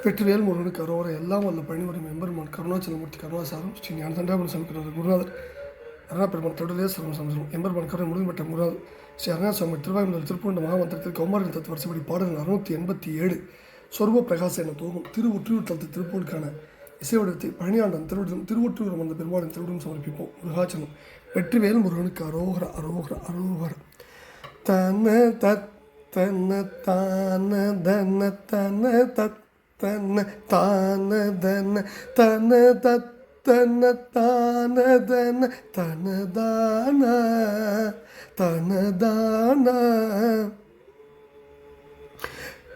வெற்றிவேல் முருகனுக்கு அரோர எல்லாம் வல்ல பணிவரும் எம்பெருமான் கருணாச்சலமூர்த்தி கருணாசாரம் ஸ்ரீ ஞான தண்டாபுரம் சமக்கிறார் குருநாதர் அருணாபெருமான் தொடர்லே சரம் சமசரம் எம்பெருமான் கருணை முருகன்பட்ட குருநாதர் ஸ்ரீ அருணாசாமி திருவாயூர் திருப்பூண்ட மகாமந்திரத்தில் கௌமாரின் தத்துவ வரிசைப்படி பாடல் அறுநூற்றி எண்பத்தி ஏழு சொர்வ பிரகாச என தோகும் திரு ஒற்றியூர் தளத்து திருப்பூருக்கான இசைவடத்தை பழனியாண்டன் திருவிடம் திருவொற்றியூர் வந்த பெருமாளின் திருவிடம் சமர்ப்பிப்போம். முருகாச்சலம். வெற்றிவேல் முருகனுக்கு அரோகர அரோகர அரோகர. தன தத் தன தான தன தன தத். தன தானதன தன தத்தன தானதன தனதான தனதான.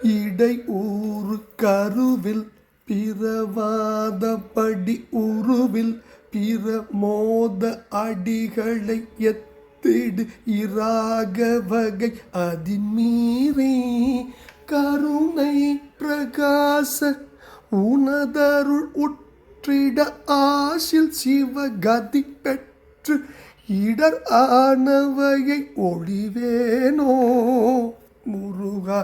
இடை ஊரு கருவில் பிறவாதபடி உருவில் பிரமோத அடிகளை எத்திடு இராக வகை. அதின் மீறி கருணை பிரகாச உனதருள் உற்றிட ஆசில் சிவகதி பெற்று இடர் ஆனவையை ஒளிவேனோ முருகா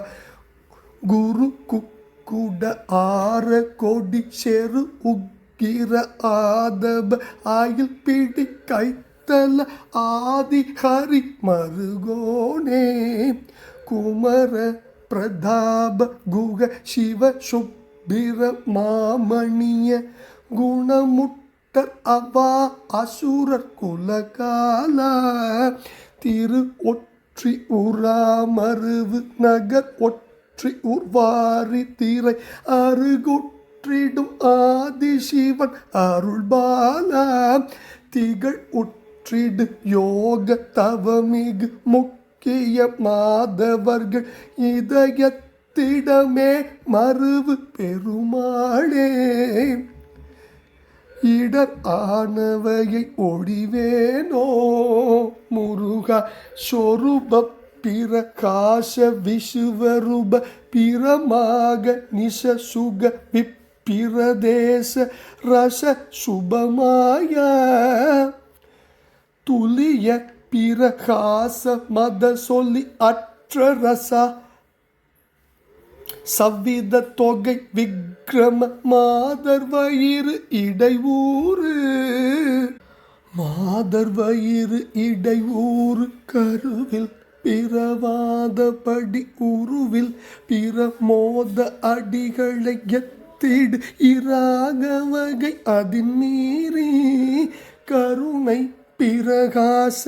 குரு குக்குட ஆற கொடி செரு உக்கிர ஆதப ஆயில் பிடி கைத்தல ஆதி ஹரி மருகோனே. குமர பிரதாப குக சிவ சுப்பிர மாமணிய குணமுட்டர் அவா அசுரர் குலகால திரு ஒற்றி உராமருவு நகர் ஒற்றி உர்வாரி திரை அருகுற்றிடும் ஆதிசிவன் அருள்பால திகழ் உற்றிடு யோக தவமிகு முக் முக்கிய மாதவர்கள் இதயத்திடமே மறுவு பெருமாளே இடர் ஆனவையை ஒழிவேனோ முருகா சொரூப பிரகாச விசுவரூப பிரமாக நிச சுக விப்பிரதேச ரச சுபமாய. துலிய பிரகாச மத சொல்லி அற்ற ரசா சவ்வித தொகை விக்ரம மாதர் வயிறு இடைவூறு மாதர் வயிறு இடைவூறு கருவில் பிறவாதபடி உருவில் பிரமோத அடிகளை எத்திடு இராக வகை அதின் மீறி. கருணை பிரகாச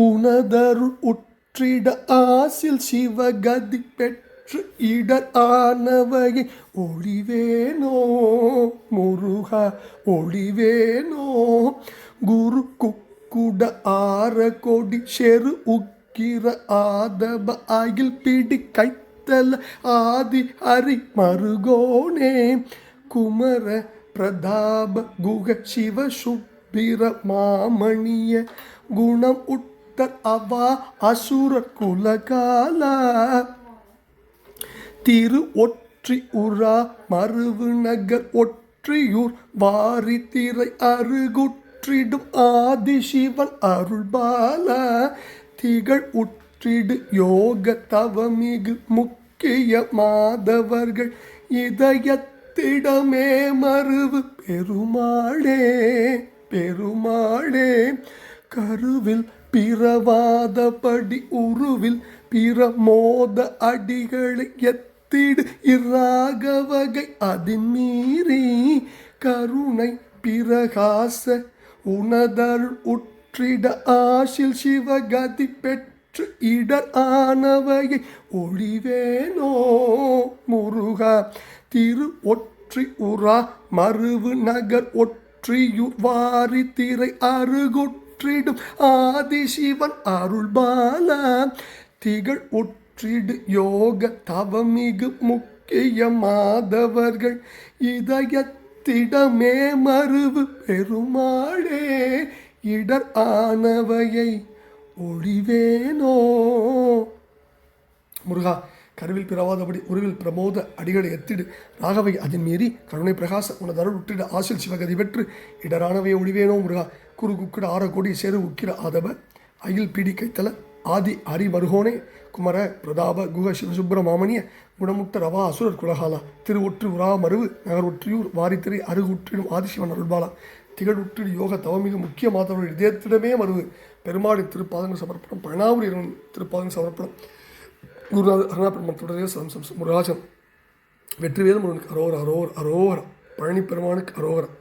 உனதருள் உற்றிட ஆசில் சிவகதி பெற்று இடர் ஆனவையை ஒளிவேனோ முருகா ஒளிவேனோ குரு குக்குட ஆற கொடி செரு உக்கிர ஆதப அகில் பிடி கைத்தல ஆதி ஹரி மருகோனே. குமர பிரதாப குக சிவ சுப்பிர மாமணிய குணம் உட் உட்டர் அவா அசுர குலகால. திரு ஒற்றி உரா மருவு நகர் ஒற்றியூர் வாரி திரை அருகுற்றிடும் ஆதிசிவன் அருள்பால. திகழ் உற்றிடு யோக தவமிகு முக்கிய மாதவர்கள் இதயத்திடமே மருவு பெருமாளே பெருமாளே. கருவில் பிறவாதபடி உருவில் பிரமோத அடிகளை எத்திடு. இராகவகை அதின் மீறி கருணை பிரகாச உனதருள் உற்றிட ஆசில் சிவகதி பெற்று இடர் ஆனவையை ஒளிவேனோ முருகா. திரு ஒற்றி உரா மருவு நகர் ஒற்றியுர் வாரி திரை ஒற்றிடும் ஆதிசிவன் அருள்பாலா. திகழ் ஒற்றிடு யோக தவமிகு முக்கிய மாதவர்கள். இதயத்திடமே மருவு பெருமாளே. இடர் ஆனவையை ஒளிவேனோ முருகா கருவில் பிறவாதபடி உருவில் பிரமோத அடிகளை எத்திடு. ராகவை அதன் மீறி கருணை பிரகாச உனது அருள் உற்றிட ஆசில் சிவகதி பெற்று. இடரானவை ஒளிவேனோ முருகா. குரு குக்கிட ஆற கோடி சேரு உக்கிர ஆதவ அயில் பிடி கைத்தல ஆதி அரிமருகோனே குமர பிரதாப குக சிவசுப்பிரமாமணிய குணமுக்த ரவா அசுரர் குலகாலா. திருவொற்று உரா மருவு நகர் ஒற்றியூர் வாரித்திரை அருகுற்றிடும் ஆதிசிவன் அருள்பாலா. திகழுற்றிடு யோக தவமிக முக்கிய மாதவர்கள் இதயத்திடமே மருவு. பெருமாடி திருப்பாதங்கள் சமர்ப்பணம் பழனாவூர் இறைவன் திருப்பாதங்கள் சமர்ப்பணம். குருநாத அருணாபிரமத்துடைய தொடரே சம் சம் முருகாசம் வெற்றிவேல் முருகனுக்கு அரோகர் அரோகர் அரோகரம் பழனி பெருமானுக்கு அரோகரம்